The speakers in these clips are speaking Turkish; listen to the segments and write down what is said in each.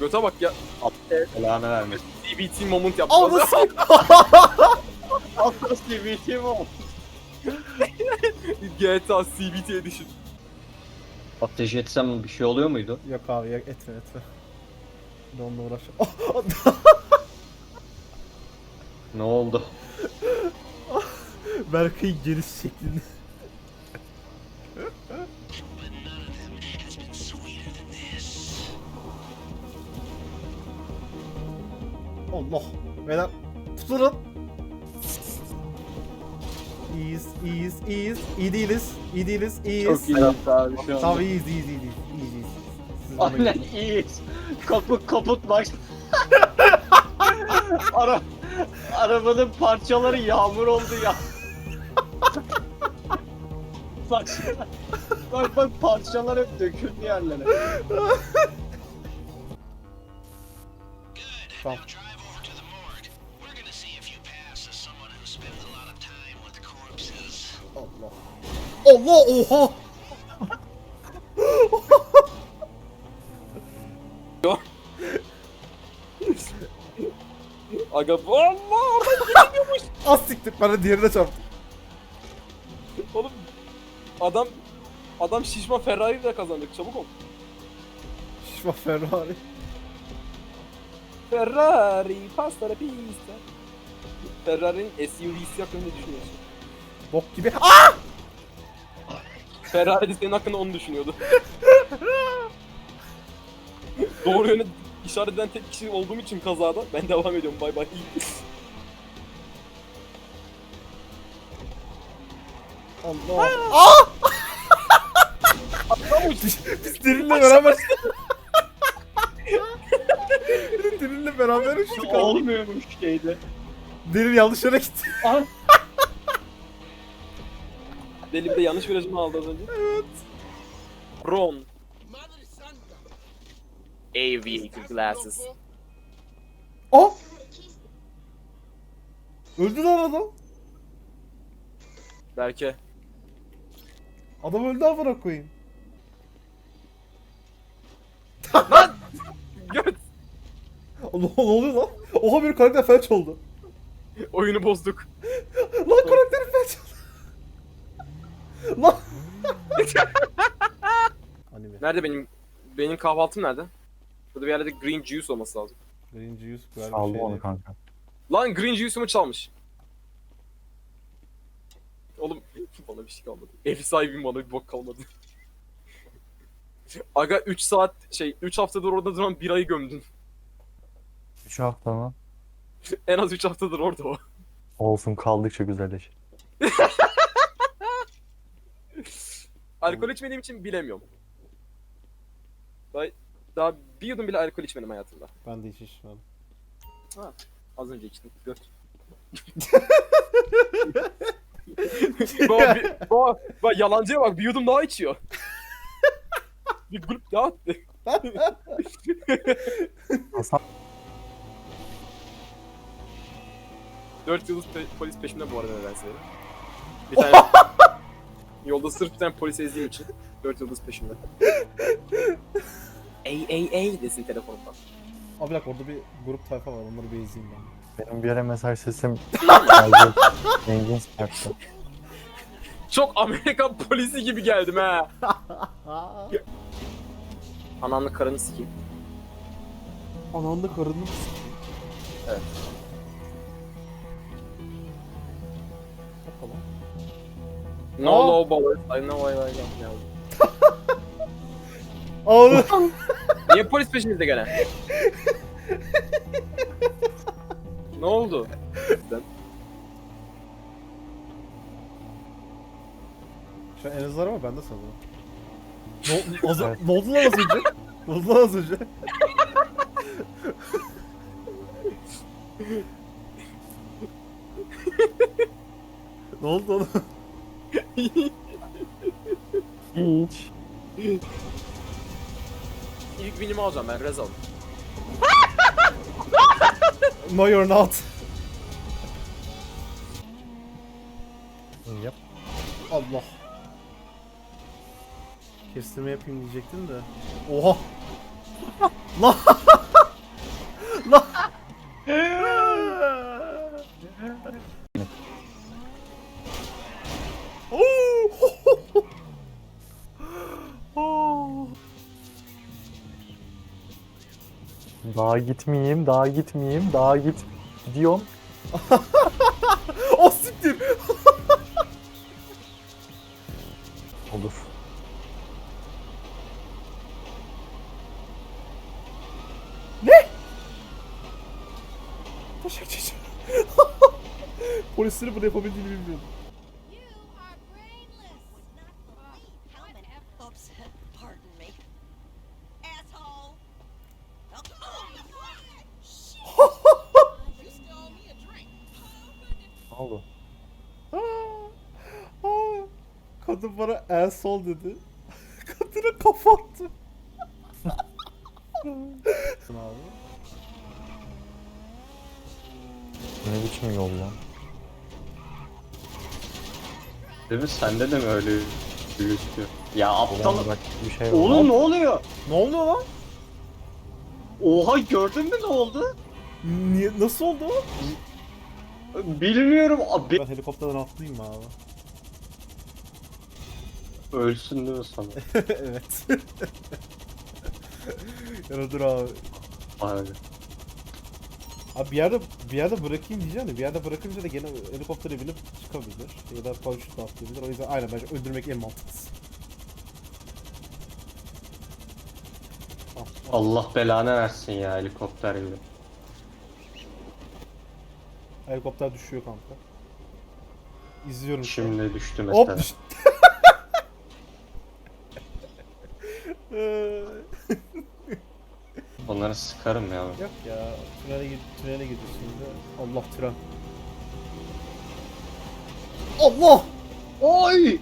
Göte bak ya. Belanı vermiş. CBT moment yaptı. Al nasıl? Atlas mi o? GTA CBT Edition. Ateş etsem bir şey oluyor muydu? Yok abi ya, etme etme. Bir de onunla uğraş. Ne oldu? Berkay'ın geliş şeklinde. Allah. Beyler tutunun. İyiyiz, iyiyiz, iyiyiz. İyi değiliz, iyi değiliz, iyiyiz. iyi abi şu Tamam iyiyiz, iyiyiz, iyiyiz, iyiyiz. iyiyiz. Siz bana Aynen gidin. iyiyiz. Kaput kaput bak. Ara arabanın parçaları yağmur oldu ya. bak bak bak parçalar hep döküldü yerlere. Tamam. Allah oha. Aga bu Allah oradan Az siktir de diğerine çarptım. oğlum. Adam adam şişman Ferrari ile kazandık çabuk ol. Şişma Ferrari. Ferrari pasta la pista. Ferrari'nin SUV'si hakkında ne düşünüyorsun? Bok gibi. Aa! Ferrari de senin hakkında onu düşünüyordu. Doğru yöne işaret eden tek kişi olduğum için kazada ben devam ediyorum bay bay. Allah. Aa! Biz Derin'le beraber... Derin'le beraber uçtuk abi. Olmuyormuş şeyde. Derin yanlış yere gitti. Bir de yanlış virajımı aldı az önce. Evet. Ron. Aviator glasses. Aa! Öldü lan adam. Belki. Adam öldü amına koyayım. Göt. Allah ne oluyor lan? Oha bir karakter felç oldu. Oyunu bozduk. Lan karakterim felç oldu. Lan. Anime. Nerede benim benim kahvaltım nerede? Burada bir yerde green juice olması lazım. Green Juice güzel bir Saldı şey onu değil. kanka. Lan green juice'umu çalmış. Oğlum bana bir şey kalmadı. Ev sahibim bana bir bok kalmadı. Aga 3 saat şey 3 haftadır orada duran birayı gömdün. 3 hafta mı? En az 3 haftadır orada o. Olsun kaldıkça güzelleşir. Alkol içmediğim için bilemiyorum. Daha, daha bir yudum bile alkol içmedim hayatımda. Ben de hiç içmedim. Az önce içtim. Göt. baba, bir, baba, yalancıya bak bir yudum daha içiyor. bir grup daha attı. Hasan 4 yıldız pe- polis peşimde bu arada nedense. Bir tane yolda sırf bir tane polis ezdiğim için 4 yıldız peşimde. Ey ey ey desin telefonumdan. Abi bir dakika orada bir grup tayfa var onları bir izleyeyim ben. benim bir yere mesaj sesim geldi. Engin sıkaktı. Çok Amerikan polisi gibi geldim ha. Ananla karını sikeyim. Ananda karını mı Evet. No no ballers. I know I like them now. Ağlı. Niye polis peşimizde gene? ne oldu? Şu an en hızlı araba bende sanırım. Ne, az, ne oldu lan az önce? Ne oldu lan az önce? ne oldu oğlum? Hiç. İlk winimi alacağım ben Rezal. No you're not. Yap. Allah. Kestirme yapayım diyecektim de. Oha. Lan. Daha gitmeyeyim, daha gitmeyeyim, daha git. Gidiyorum. O siktir. Olur. Taşak çeşit. Polislerin bunu yapabildiğini bilmiyordum. Sol dedi. Kadına kafa attı. abi. Ne biçim yol lan? Değil mi? Sende de mi öyle gözüküyor? Ya aptal. Ulan bak bir şey var. Oğlum ne oluyor? Ne oluyor lan? Oha gördün mü ne oldu? Niye, nasıl oldu o? Bilmiyorum. Abi. Ben helikopterden atlayayım mı abi? Ölsün değil mi sana? evet. ya dur abi. Abi. Abi bir yerde bir yerde bırakayım diyeceğim de bir yerde bırakınca da gene helikoptere binip çıkabilir. Ya da paraşütle atlayabilir. O yüzden aynen bence öldürmek en mantıklısı. Al, al. Allah belanı versin ya helikopter gibi. Helikopter düşüyor kanka. İzliyorum şu an. Şimdi düştü mesela. Hop düştü. Onları sıkarım ya. Yok ya tünele git tünele gidiyor şimdi. Allah tren. Allah! Oy!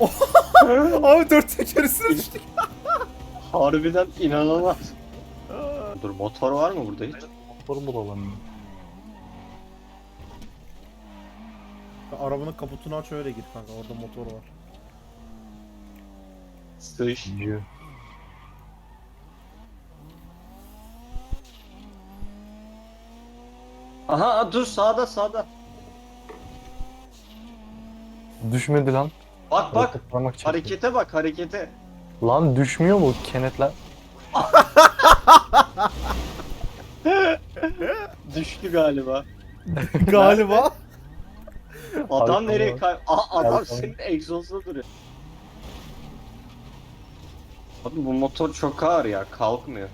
Abi dört tekerisine düştük. Harbiden inanılmaz. Dur motor var mı burada hiç? Motoru bulalım. Arabanın kaputunu aç öyle git kanka orada motor var. Yürü. Aha dur sağda sağda. Düşmedi lan. Bak bak. Harekete bak harekete. Lan düşmüyor mu kenetler? Düştü galiba. Galiba. Adam nereye kay... Aa, adam Arkada. senin egzozda duruyor. Abi bu motor çok ağır ya kalkmıyor.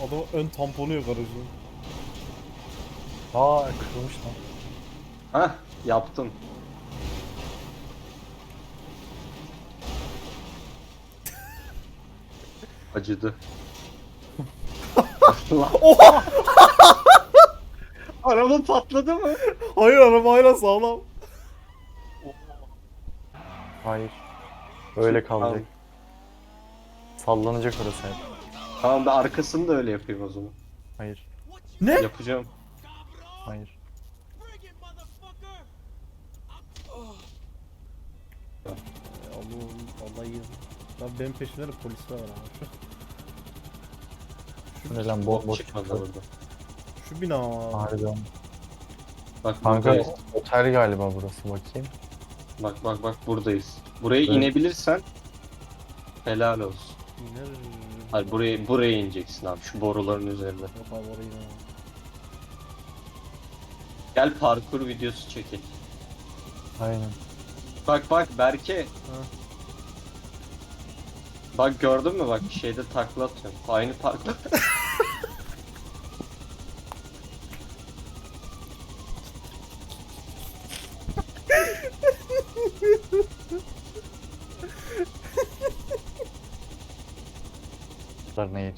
Adam ön tamponu yok aracın. Aa kırılmış lan. Hah yaptım. Acıdı. Allah. Oha! Araba patladı mı? Hayır araba hala sağlam. Hayır. Öyle kalacak. Sallanacak orası hep. Tamam ben arkasını da öyle yapayım o zaman. Hayır. Ne? Yapacağım. Hayır. Allah'ım Allah iyi. Lan benim peşimde de polisler var abi. Şu, ne lan bo boş Çıkmadı burada. şu bina. Harbiden. Bak Kanka buradayız. otel galiba burası bakayım. Bak bak bak buradayız. Buraya Evet. inebilirsen helal olsun. İner. Hayır buraya buraya ineceksin abi şu boruların üzerinde. Yok abi inemem. Gel parkur videosu çekin. Aynen. Bak bak Berke. Ha. Bak gördün mü bak şeyde takla atıyorum. Aynı parkla.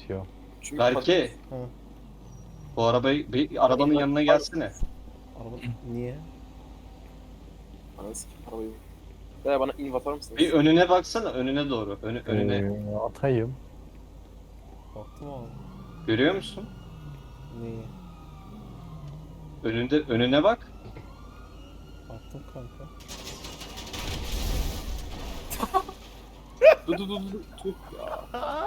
Ne yetiyor. Çünkü Berke. Ha. Bu arabayı bir arabanın yanına gelsene. Araba niye? Ananı sikeyim arabayı. Beyler bana inv atar mısınız? Bir önüne baksana önüne doğru. Önü, önüne. Ee, atayım. Baktım abi. Görüyor musun? Neyi? Önünde önüne bak. Baktım kanka. Dur dur dur dur. Ya.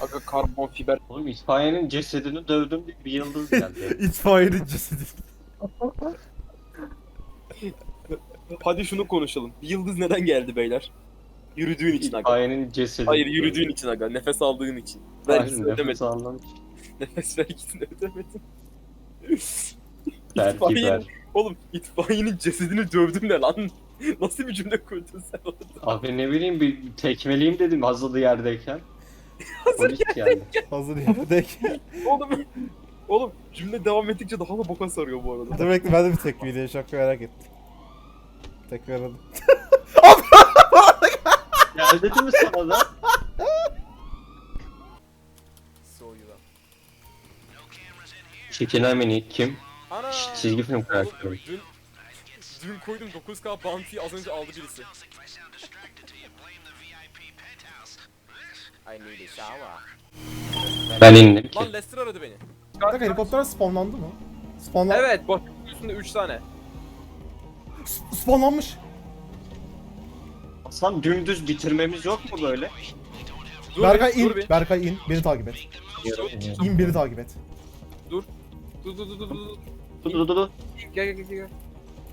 Aga karbon fiber. Oğlum İtfaiyenin cesedini dövdüm bir, bir yıldız geldi. İtfaiyenin cesedi. Hadi şunu konuşalım. Bir yıldız neden geldi beyler? Yürüdüğün için aga. İtfaiyenin cesedi. Hayır yürüdüğün için aga. Nefes aldığın için. Hayır, Vergisini nefes ödemedin. almam. Nefes vergisini ödemedin. Belki İtfaiyenin, ver. oğlum itfaiyenin cesedini dövdüm ne lan? Nasıl bir cümle kurdun sen orada? Abi ne bileyim bir tekmeleyeyim dedim hazırlı yerdeyken. Polis geldi. Hazır yapıdaki. Oğlum, oğlum cümle devam ettikçe daha da boka sarıyor bu arada. Demek ki ben de bir tekmeyi diye şaka merak ettim. Tekme aradım. Geldi mi sana da? Soğuyor. Şekinamini kim? Ana! Şşt, çizgi film Oğlum, karakteri. Dün, dün koydum 9K bounty'yi az önce aldı birisi. I need a shower. Ben indim ki. Lan Lester aradı beni. Bir dakika helikopter spawnlandı mı? Spawnlan Evet, bak üstünde 3 tane. S- spawnlanmış. Aslan dümdüz bitirmemiz yok mu böyle? Dur Berkay bir, dur in. bir. Berkay in. Beni takip et. Dur, İn beni takip et. dur, dur, dur, dur, dur, dur. Dur dur dur. Gel, gel, gel, gel.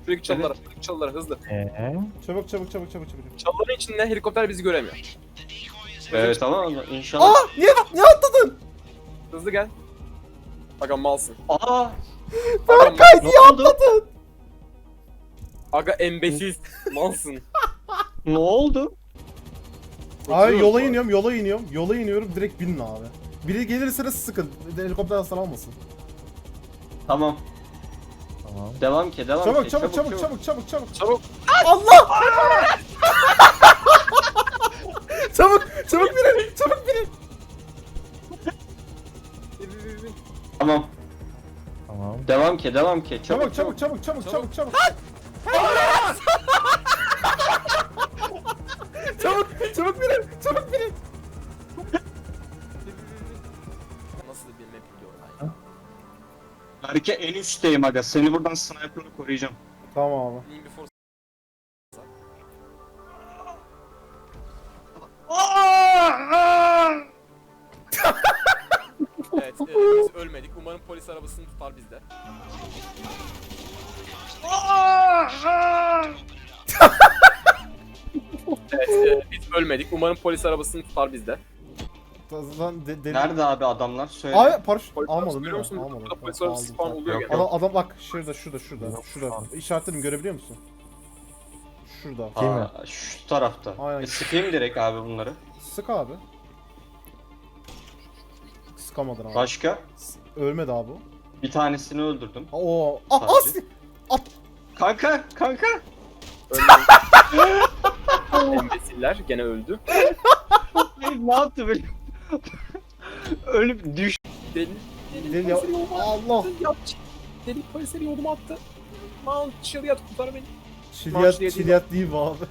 Şuradaki çalılara, şuradaki çalılara hızlı. Eee? Çabuk çabuk çabuk çabuk çabuk. Çalıların içinde helikopter bizi göremiyor. Evet ama inşallah. Aa! Niye, niye atladın? Hızlı gel. Aga malsın. Aa! Aga, Berkay niye atladın? Aga embesil. malsın. Ne oldu? Abi yola iniyorum, yola iniyorum, yola iniyorum direkt binin abi. Biri gelirse de sıkın. Helikopter hasar almasın. Tamam. Tamam. Devam ki devam Çabuk ki. çabuk çabuk çabuk çabuk çabuk. Çabuk. Allah! Çabuk çabuk binin, çabuk binin. Bin, bin, bin, bin. Tamam. Tamam. Devam ki devam ki. Çabuk çabuk çabuk çabuk çabuk çabuk. çabuk çabuk binin, çabuk binin. Nasıl bir map ben. Belki en üstteyim aga. Seni buradan sniper'la koruyacağım. Tamam abi. Bizde. evet, e, biz ölmedik. Umarım polis arabasını tutar bizde. Zaten de, de... Nerede abi adamlar? Söyle. Abi paraşüt Polis almadın arabası değil görüyor mi? musun? Almadım. Burada polis Tamam, arabası aldım, spawn tamam. oluyor Yok, gene. Adam, adam bak şurada şurada şurada Yok, şurada. İşaretledim görebiliyor musun? Şurada. Değil mi? Aa, şu tarafta. Aynen. E, sıkayım direkt abi bunları. Sık abi. Sıkamadın abi. Başka? Ölmedi abi o. Bir tanesini öldürdüm. Oo. Sadece. as! Kanka, kanka. Ölmedik. Embesiller gene öldü. ne yaptı böyle? Ölüp düş. Deli. Deli ya- Allah. Deli polisleri yoluma attı. Mount Chiliad kurtar beni. Çiliyat, çiliyat değil bu abi.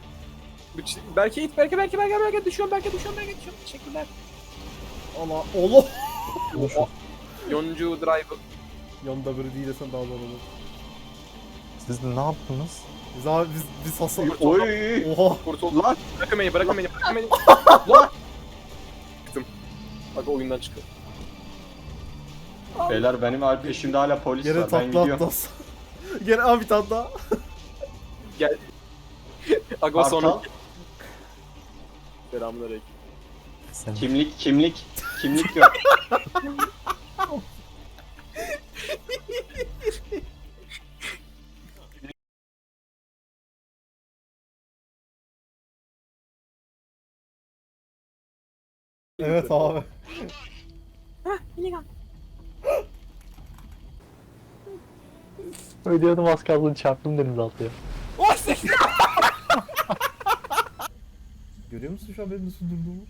Belki it, belki belki belki belki düşüyorum belki düşüyorum belki düşüyorum. Teşekkürler. Allah. Allah. Yoncu Drive. Yanında böyle değil desen daha zor olur. Siz ne yaptınız? Biz abi biz, biz hasar... Oy. Oha. Kurtul. Lan. Bırakın beni bırakın beni bırakın beni. Lan. Çıktım. Bak oyundan çıkıyor. Beyler benim abi peşimde hala polis Gene var. Ben takla gidiyorum. Gene abi bir tane daha. Gel. Aga sonra. Selamünaleyküm. Sen Kimlik, kimlik. Kimlik yok. Evet abi. ödüyordum az kaldı çarptım denizaltıya. Oh siktir. Görüyor musun şu an benim nasıl durduğumu?